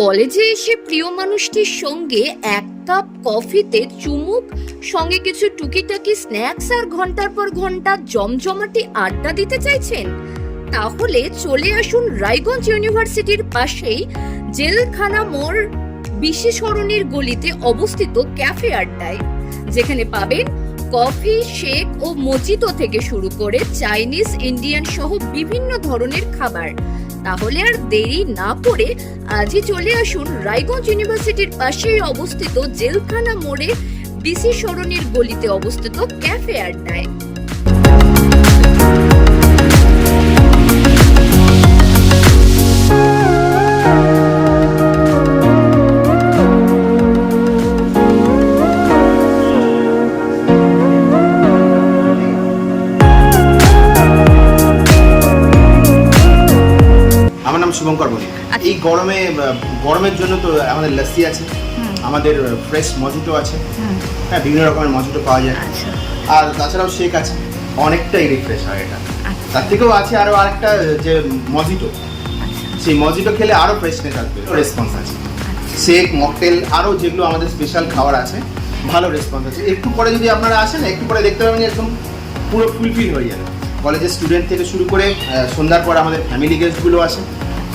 কলেজে এসে প্রিয় মানুষটির সঙ্গে এক কাপ কফিতে চুমুক, সঙ্গে কিছু টুকিটাকি স্ন্যাক্স আর ঘণ্টার পর ঘণ্টা জমজমাটি আড্ডা দিতে চাইছেন? তাহলে চলে আসুন রায়গঞ্জ ইউনিভার্সিটির পাশেই জেলখানা মোড় বিশেষ সরণির গলিতে অবস্থিত ক্যাফে আড্ডায়, যেখানে পাবেন কফি, শেক ও মজিতো থেকে শুরু করে চাইনিজ, ইন্ডিয়ান সহ বিভিন্ন ধরনের খাবার। তাহলে আর দেরি না করে আজই চলে আসুন রায়গঞ্জ ইউনিভার্সিটির পাশেই অবস্থিত জেলখানা মোড়ে বিসি সরণির গলিতে অবস্থিত ক্যাফে আড্ডায়। শুভঙ্কর বণিক এই গরমে গরমের জন্য তো আমাদের লস্যি আছে আমাদের ফ্রেশ মজিটো আছে। হ্যাঁ বিভিন্ন রকমের মজিটো পাওয়া যায়। আর তাছাড়াও শেক আছে অনেকটাই রিফ্রেশ হয় এটা। তার থেকেও আছে আরও আরেকটা যে মজিটো। সেই মজিটো খেলে আরও ফ্রেশনেস আসবে রেসপন্স আছে। শেক মকটেল আরও যেগুলো আমাদের স্পেশাল খাবার আছে ভালো রেসপন্স আছে। একটু পরে যদি আপনারা আসেন একটু পরে দেখতে পাবেন একদম পুরো ফুলফিল হয়ে যাবে। কলেজের স্টুডেন্ট থেকে শুরু করে সন্ধ্যার পর আমাদের ফ্যামিলি গেস্টগুলো আসে।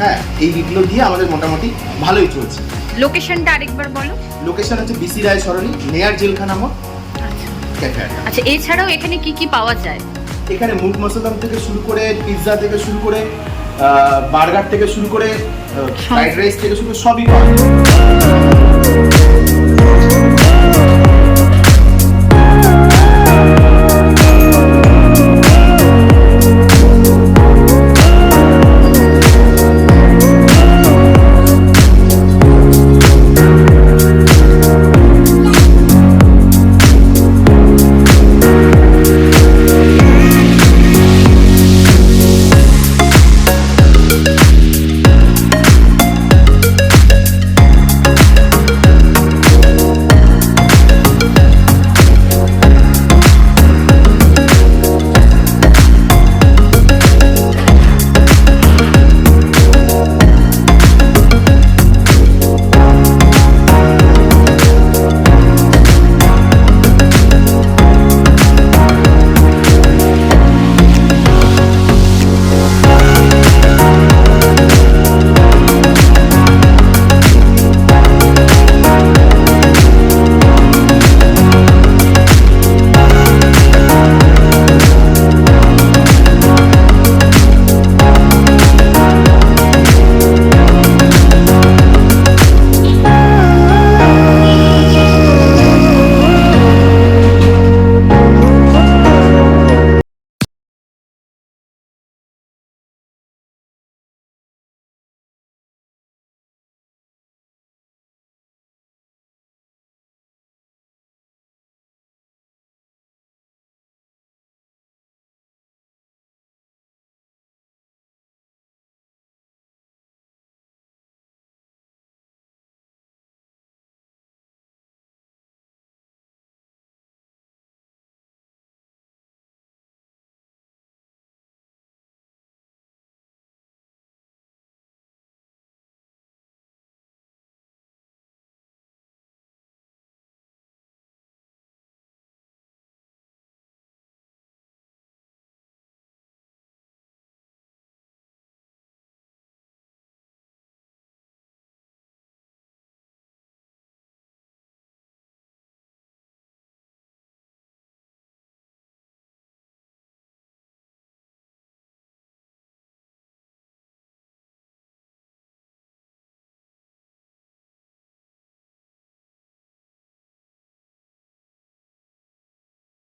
হ্যাঁ এই দিকগুলো দিয়ে আমাদের মোটামুটি ভালোই চলছে। লোকেশনটা আরেকবার বলো। লোকেশন হচ্ছে বিসি রায় সরণি নেয়ার জেলখানা মোড়। ক্যাফে আচ্ছা এছাড়াও এখানে কি কি পাওয়া যায়? এখানে মুগ মশলাম থেকে শুরু করে পিৎজা থেকে শুরু করে বার্গার থেকে শুরু করে ফ্রাইড রাইস থেকে শুরু করে সবই পাওয়া যায়।